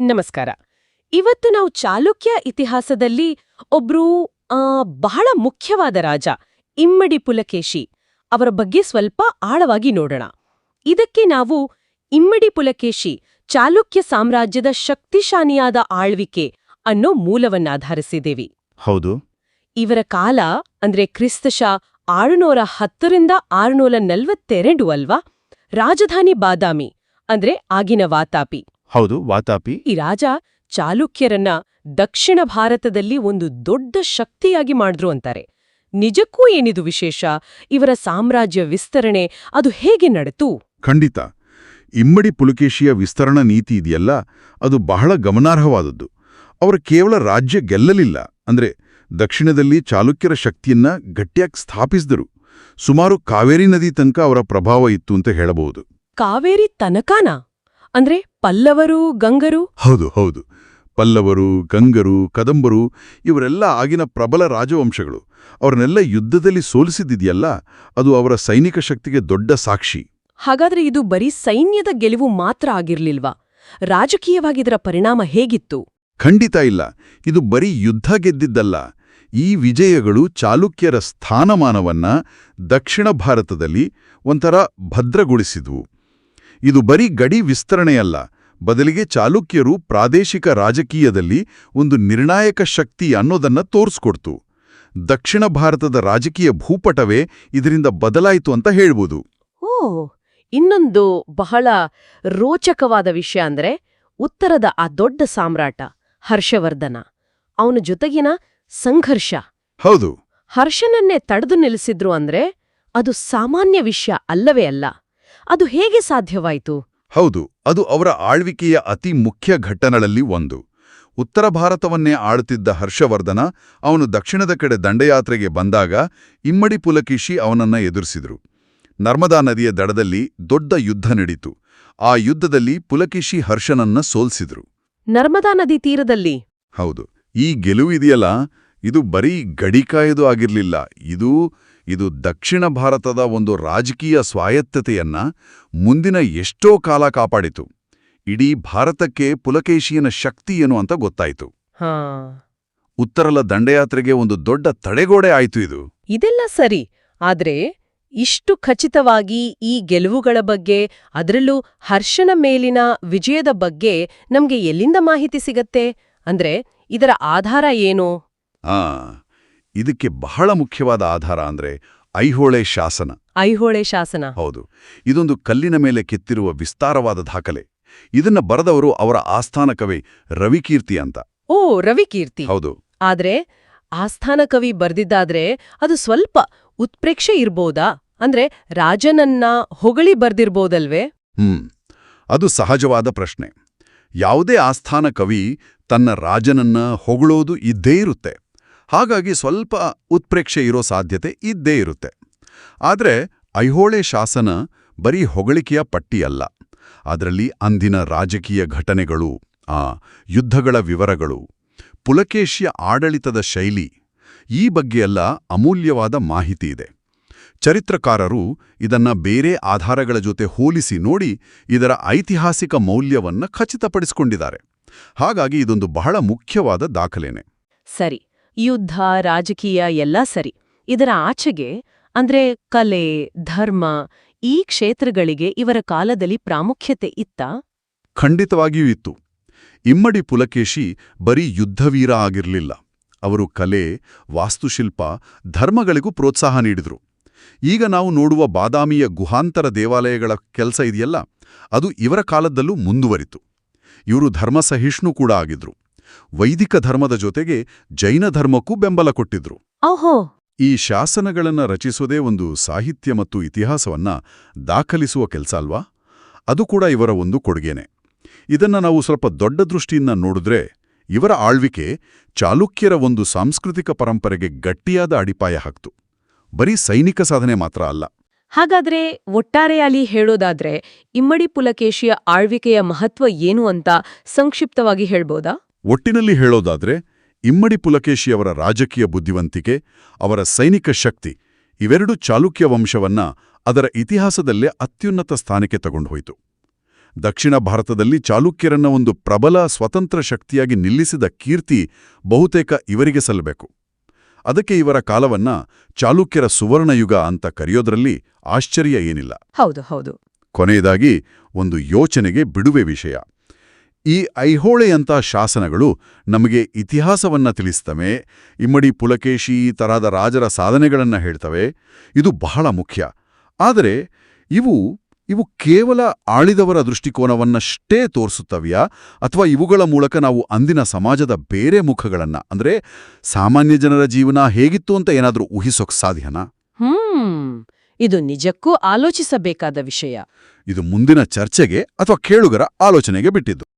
ನಮಸ್ಕಾರ. ಇವತ್ತು ನಾವು ಚಾಲುಕ್ಯ ಇತಿಹಾಸದಲ್ಲಿ ಒಬ್ರು ಬಹಳ ಮುಖ್ಯವಾದ ರಾಜ ಇಮ್ಮಡಿ ಪುಲಕೇಶಿ ಅವರ ಬಗ್ಗೆ ಸ್ವಲ್ಪ ಆಳವಾಗಿ ನೋಡೋಣ. ಇದಕ್ಕೆ ನಾವು ಇಮ್ಮಡಿ ಪುಲಕೇಶಿ ಚಾಲುಕ್ಯ ಸಾಮ್ರಾಜ್ಯದ ಶಕ್ತಿಶಾಲಿಯಾದ ಆಳ್ವಿಕೆ ಅನ್ನೋ ಮೂಲವನ್ನಾಧರಿಸಿದ್ದೇವೆ. ಹೌದು. ಇವರ ಕಾಲ ಅಂದ್ರೆ ಕ್ರಿಸ್ತಶ ಆರುನೂರ ಹತ್ತರಿಂದ ಆರುನೂರ ನಲ್ವತ್ತೆರಡು ಅಲ್ವಾ? ರಾಜಧಾನಿ ಬಾದಾಮಿ ಅಂದ್ರೆ ಆಗಿನ ವಾತಾಪಿ. ಹೌದು ವಾತಾಪಿ. ಈ ರಾಜ ಚಾಲುಕ್ಯರನ್ನ ದಕ್ಷಿಣ ಭಾರತದಲ್ಲಿ ಒಂದು ದೊಡ್ಡ ಶಕ್ತಿಯಾಗಿ ಮಾಡಿದ್ರು ಅಂತಾರೆ. ನಿಜಕ್ಕೂ ಏನಿದು ವಿಶೇಷ? ಇವರ ಸಾಮ್ರಾಜ್ಯ ವಿಸ್ತರಣೆ ಅದು ಹೇಗೆ ನಡೆತು? ಖಂಡಿತ. ಇಮ್ಮಡಿ ಪುಲಕೇಶಿಯ ವಿಸ್ತರಣಾ ನೀತಿ ಇದೆಯಲ್ಲ ಅದು ಬಹಳ ಗಮನಾರ್ಹವಾದದ್ದು. ಅವರು ಕೇವಲ ರಾಜ್ಯ ಗೆಲ್ಲಲಿಲ್ಲ ಅಂದ್ರೆ ದಕ್ಷಿಣದಲ್ಲಿ ಚಾಲುಕ್ಯರ ಶಕ್ತಿಯನ್ನ ಗಟ್ಟಿಯಾಗಿ ಸ್ಥಾಪಿಸಿದರು. ಸುಮಾರು ಕಾವೇರಿ ನದಿ ತನಕ ಅವರ ಪ್ರಭಾವ ಇತ್ತು ಅಂತ ಹೇಳಬಹುದು. ಕಾವೇರಿ ತನಕಾನ? ಅಂದ್ರೆ ಪಲ್ಲವರು ಗಂಗರು? ಹೌದು ಹೌದು. ಪಲ್ಲವರು ಗಂಗರು ಕದಂಬರು ಇವರೆಲ್ಲ ಆಗಿನ ಪ್ರಬಲ ರಾಜವಂಶಗಳು. ಅವರನ್ನೆಲ್ಲ ಯುದ್ಧದಲ್ಲಿ ಸೋಲಿಸಿದ್ದಿದೆಯಲ್ಲ ಅದು ಅವರ ಸೈನಿಕ ಶಕ್ತಿಗೆ ದೊಡ್ಡ ಸಾಕ್ಷಿ. ಹಾಗಾದ್ರೆ ಇದು ಬರೀ ಸೈನ್ಯದ ಗೆಲುವು ಮಾತ್ರ ಆಗಿರ್ಲಿಲ್ವಾ? ರಾಜಕೀಯವಾಗಿದರ ಪರಿಣಾಮ ಹೇಗಿತ್ತು? ಖಂಡಿತ ಇಲ್ಲ. ಇದು ಬರೀ ಯುದ್ಧ ಗೆದ್ದಿದ್ದಲ್ಲ. ಈ ವಿಜಯಗಳು ಚಾಲುಕ್ಯರ ಸ್ಥಾನಮಾನವನ್ನ ದಕ್ಷಿಣ ಭಾರತದಲ್ಲಿ ಒಂಥರ ಭದ್ರಗೊಳಿಸಿದ್ವು. ಇದು ಬರೀ ಗಡಿ ವಿಸ್ತರಣೆಯಲ್ಲ. ಬದಲಿಗೆ ಚಾಲುಕ್ಯರು ಪ್ರಾದೇಶಿಕ ರಾಜಕೀಯದಲ್ಲಿ ಒಂದು ನಿರ್ಣಾಯಕ ಶಕ್ತಿ ಅನ್ನೋದನ್ನ ತೋರಿಸ್ಕೊಡ್ತು. ದಕ್ಷಿಣ ಭಾರತದ ರಾಜಕೀಯ ಭೂಪಟವೇ ಇದರಿಂದ ಬದಲಾಯಿತು ಅಂತ ಹೇಳ್ಬೋದು. ಓ ಇನ್ನೊಂದು ಬಹಳ ರೋಚಕವಾದ ವಿಷಯ ಅಂದ್ರೆ ಉತ್ತರದ ಆ ದೊಡ್ಡ ಸಾಮ್ರಾಟ ಹರ್ಷವರ್ಧನ. ಅವನ ಜೊತೆಗಿನ ಸಂಘರ್ಷ. ಹೌದು. ಹರ್ಷನನ್ನೇ ತಡೆದು ನಿಲ್ಲಿಸಿದ್ರು ಅಂದ್ರೆ ಅದು ಸಾಮಾನ್ಯ ವಿಷಯ ಅಲ್ಲವೇ ಅಲ್ಲ. ಅದು ಹೇಗೆ ಸಾಧ್ಯವಾಯಿತು? ಹೌದು ಅದು ಅವರ ಆಳ್ವಿಕೆಯ ಅತಿ ಮುಖ್ಯ ಘಟ್ಟನಗಳಲ್ಲಿ ಒಂದು. ಉತ್ತರ ಭಾರತವನ್ನೇ ಆಳುತ್ತಿದ್ದ ಹರ್ಷವರ್ಧನ ಅವನು ದಕ್ಷಿಣದ ಕಡೆ ದಂಡಯಾತ್ರೆಗೆ ಬಂದಾಗ ಇಮ್ಮಡಿ ಪುಲಕೇಶಿ ಅವನನ್ನ ಎದುರಿಸಿದ್ರು. ನರ್ಮದಾ ನದಿಯ ದಡದಲ್ಲಿ ದೊಡ್ಡ ಯುದ್ಧ ನಡೀತು. ಆ ಯುದ್ಧದಲ್ಲಿ ಪುಲಕೇಶಿ ಹರ್ಷನನ್ನ ಸೋಲ್ಸಿದ್ರು. ನರ್ಮದಾ ನದಿ ತೀರದಲ್ಲಿ? ಹೌದು ಈ ಗೆಲುವು ಇದೆಯಲ್ಲ ಇದು ಬರೀ ಗಡಿಕಾಯದು ಆಗಿರಲಿಲ್ಲ ಇದು ಇದು ದಕ್ಷಿಣ ಭಾರತದ ಒಂದು ರಾಜಕೀಯ ಸ್ವಾಯತ್ತತೆಯನ್ನ ಮುಂದಿನ ಎಷ್ಟೋ ಕಾಲ ಕಾಪಾಡಿತು. ಇಡೀ ಭಾರತಕ್ಕೆ ಪುಲಕೇಶಿಯನ ಶಕ್ತಿ ಏನು ಅಂತ ಗೊತ್ತಾಯಿತು. ಹಾ. ಉತ್ತರಲ ದಂಡಯಾತ್ರೆಗೆ ಒಂದು ದೊಡ್ಡ ತಡೆಗೋಡೆ ಆಯಿತು ಇದು. ಇದೆಲ್ಲ ಸರಿ ಆದ್ರೆ ಇಷ್ಟು ಖಚಿತವಾಗಿ ಈ ಗೆಲುವುಗಳ ಬಗ್ಗೆ ಅದರಲ್ಲೂ ಹರ್ಷನ ಮೇಲಿನ ವಿಜಯದ ಬಗ್ಗೆ ನಮ್ಗೆ ಎಲ್ಲಿಂದ ಮಾಹಿತಿ ಸಿಗತ್ತೆ? ಅಂದ್ರೆ ಇದರ ಆಧಾರ ಏನು? ಆ ಇದಕ್ಕೆ ಬಹಳ ಮುಖ್ಯವಾದ ಆಧಾರ ಅಂದ್ರೆ ಐಹೊಳೆ ಶಾಸನ. ಐಹೊಳೆ ಶಾಸನ. ಹೌದು. ಇದೊಂದು ಕಲ್ಲಿನ ಮೇಲೆ ಕೆತ್ತಿರುವ ವಿಸ್ತಾರವಾದ ದಾಖಲೆ. ಇದನ್ನ ಬರೆದವರು ಅವರ ಆಸ್ಥಾನ ಕವಿ ರವಿಕೀರ್ತಿ ಅಂತ. ಓ ರವಿಕೀರ್ತಿ. ಹೌದು. ಆದ್ರೆ ಆಸ್ಥಾನ ಕವಿ ಬರ್ದಿದ್ದಾದ್ರೆ ಅದು ಸ್ವಲ್ಪ ಉತ್ಪ್ರೇಕ್ಷೆ ಇರ್ಬೋದಾ? ಅಂದ್ರೆ ರಾಜನನ್ನ ಹೊಗಳಿ ಬರ್ದಿರ್ಬೋದಲ್ವೇ? ಹ್ಮ್. ಅದು ಸಹಜವಾದ ಪ್ರಶ್ನೆ. ಯಾವುದೇ ಆಸ್ಥಾನ ಕವಿ ತನ್ನ ರಾಜನನ್ನ ಹೊಗಳೋದು ಇದ್ದೇ ಇರುತ್ತೆ. ಹಾಗಾಗಿ ಸ್ವಲ್ಪ ಉತ್ಪ್ರೇಕ್ಷೆ ಇರೋ ಸಾಧ್ಯತೆ ಇದ್ದೇ ಇರುತ್ತೆ. ಆದರೆ ಐಹೊಳೆ ಶಾಸನ ಬರೀ ಹೊಗಳಿಕೆಯ ಪಟ್ಟಿಯಲ್ಲ. ಅದರಲ್ಲಿ ಅಂದಿನ ರಾಜಕೀಯ ಘಟನೆಗಳು, ಆ ಯುದ್ಧಗಳ ವಿವರಗಳು, ಪುಲಕೇಶಿಯ ಆಡಳಿತದ ಶೈಲಿ, ಈ ಬಗ್ಗೆಯೆಲ್ಲ ಅಮೂಲ್ಯವಾದ ಮಾಹಿತಿ ಇದೆ. ಚರಿತ್ರಕಾರರು ಇದನ್ನ ಬೇರೆ ಆಧಾರಗಳ ಜೊತೆ ಹೋಲಿಸಿ ನೋಡಿ ಇದರ ಐತಿಹಾಸಿಕ ಮೌಲ್ಯವನ್ನ ಖಚಿತಪಡಿಸಿಕೊಂಡಿದ್ದಾರೆ. ಹಾಗಾಗಿ ಇದೊಂದು ಬಹಳ ಮುಖ್ಯವಾದ ದಾಖಲೆನೆ. ಸರಿ ಯುದ್ಧ, ರಾಜಕೀಯ ಎಲ್ಲ ಸರಿ. ಇದರ ಆಚೆಗೆ, ಅಂದ್ರೆ ಕಲೆ, ಧರ್ಮ, ಈ ಕ್ಷೇತ್ರಗಳಿಗೆ ಇವರ ಕಾಲದಲ್ಲಿ ಪ್ರಾಮುಖ್ಯತೆ ಇತ್ತ? ಖಂಡಿತವಾಗಿಯೂ ಇತ್ತು. ಇಮ್ಮಡಿ ಪುಲಕೇಶಿ ಬರೀ ಯುದ್ಧವೀರ ಆಗಿರಲಿಲ್ಲ. ಅವರು ಕಲೆ, ವಾಸ್ತುಶಿಲ್ಪ, ಧರ್ಮಗಳಿಗೂ ಪ್ರೋತ್ಸಾಹ ನೀಡಿದರು. ಈಗ ನಾವು ನೋಡುವ ಬಾದಾಮಿಯ ಗುಹಾಂತರ ದೇವಾಲಯಗಳ ಕೆಲಸ ಇದೆಯಲ್ಲ, ಅದು ಇವರ ಕಾಲದಲ್ಲೂ ಮುಂದುವರಿತು. ಇವರು ಧರ್ಮಸಹಿಷ್ಣು ಕೂಡ ಆಗಿದ್ರು. ವೈದಿಕ ಧರ್ಮದ ಜೊತೆಗೆ ಜೈನ ಧರ್ಮಕ್ಕೂ ಬೆಂಬಲ ಕೊಟ್ಟಿದ್ರು. ಓಹೋ! ಈ ಶಾಸನಗಳನ್ನ ರಚಿಸೋದೇ ಒಂದು ಸಾಹಿತ್ಯ ಮತ್ತು ಇತಿಹಾಸವನ್ನ ದಾಖಲಿಸುವ ಕೆಲಸ ಅಲ್ವಾ? ಅದು ಕೂಡ ಇವರ ಒಂದು ಕೊಡುಗೆನೆ. ಇದನ್ನ ನಾವು ಸ್ವಲ್ಪ ದೊಡ್ಡ ದೃಷ್ಟಿಯಿಂದ ನೋಡಿದ್ರೆ ಇವರ ಆಳ್ವಿಕೆ ಚಾಲುಕ್ಯರ ಒಂದು ಸಾಂಸ್ಕೃತಿಕ ಪರಂಪರೆಗೆ ಗಟ್ಟಿಯಾದ ಅಡಿಪಾಯ ಹಾಕ್ತು. ಬರೀ ಸೈನಿಕ ಸಾಧನೆ ಮಾತ್ರ ಅಲ್ಲ. ಹಾಗಾದ್ರೆ ಒಟ್ಟಾರೆಯಾಗಿ ಹೇಳೋದಾದ್ರೆ ಇಮ್ಮಡಿ ಪುಲಕೇಶಿಯ ಆಳ್ವಿಕೆಯ ಮಹತ್ವ ಏನು ಅಂತ ಸಂಕ್ಷಿಪ್ತವಾಗಿ ಹೇಳ್ಬೋದಾ? ಒಟ್ಟಿನಲ್ಲಿ ಹೇಳೋದಾದ್ರೆ ಇಮ್ಮಡಿ ಪುಲಕೇಶಿಯವರ ರಾಜಕೀಯ ಬುದ್ಧಿವಂತಿಕೆ ಅವರ ಸೈನಿಕ ಶಕ್ತಿ ಇವೆರಡೂ ಚಾಲುಕ್ಯ ವಂಶವನ್ನ ಅದರ ಇತಿಹಾಸದಲ್ಲೇ ಅತ್ಯುನ್ನತ ಸ್ಥಾನಕ್ಕೆ ತಗೊಂಡೋಯ್ತು ದಕ್ಷಿಣ ಭಾರತದಲ್ಲಿ ಚಾಲುಕ್ಯರನ್ನ ಒಂದು ಪ್ರಬಲ ಸ್ವತಂತ್ರ ಶಕ್ತಿಯಾಗಿ ನಿಲ್ಲಿಸಿದ ಕೀರ್ತಿ ಬಹುತೇಕ ಇವರಿಗೆ ಸಲ್ಲಬೇಕು. ಅದಕ್ಕೆ ಇವರ ಕಾಲವನ್ನ ಚಾಲುಕ್ಯರ ಸುವರ್ಣಯುಗ ಅಂತ ಕರೆಯೋದ್ರಲ್ಲಿ ಆಶ್ಚರ್ಯ ಏನಿಲ್ಲ. ಹೌದು ಹೌದು. ಕೊನೆಯದಾಗಿ ಒಂದು ಯೋಚನೆಗೆ ಬಿಡುವೆ ವಿಷಯ. ಈ ಐಹೋಳೆಯಂಥ ಶಾಸನಗಳು ನಮಗೆ ಇತಿಹಾಸವನ್ನ ತಿಳಿಸ್ತವೆ ಇಮ್ಮಡಿ ಪುಲಕೇಶಿ ತರಹದ ರಾಜರ ಸಾಧನೆಗಳನ್ನು ಹೇಳ್ತವೆ. ಇದು ಬಹಳ ಮುಖ್ಯ. ಆದರೆ ಇವು ಇವು ಕೇವಲ ಆಳಿದವರ ದೃಷ್ಟಿಕೋನವನ್ನಷ್ಟೇ ತೋರಿಸುತ್ತವೆಯಾ? ಅಥವಾ ಇವುಗಳ ಮೂಲಕ ನಾವು ಅಂದಿನ ಸಮಾಜದ ಬೇರೆ ಮುಖಗಳನ್ನು ಅಂದ್ರೆ ಸಾಮಾನ್ಯ ಜನರ ಜೀವನ ಹೇಗಿತ್ತು ಅಂತ ಏನಾದರೂ ಊಹಿಸೋಕ್ ಸಾಧ್ಯನಾ? ಇದು ನಿಜಕ್ಕೂ ಆಲೋಚಿಸಬೇಕಾದ ವಿಷಯ. ಇದು ಮುಂದಿನ ಚರ್ಚೆಗೆ ಅಥವಾ ಕೇಳುಗರ ಆಲೋಚನೆಗೆ ಬಿಟ್ಟಿದ್ದು.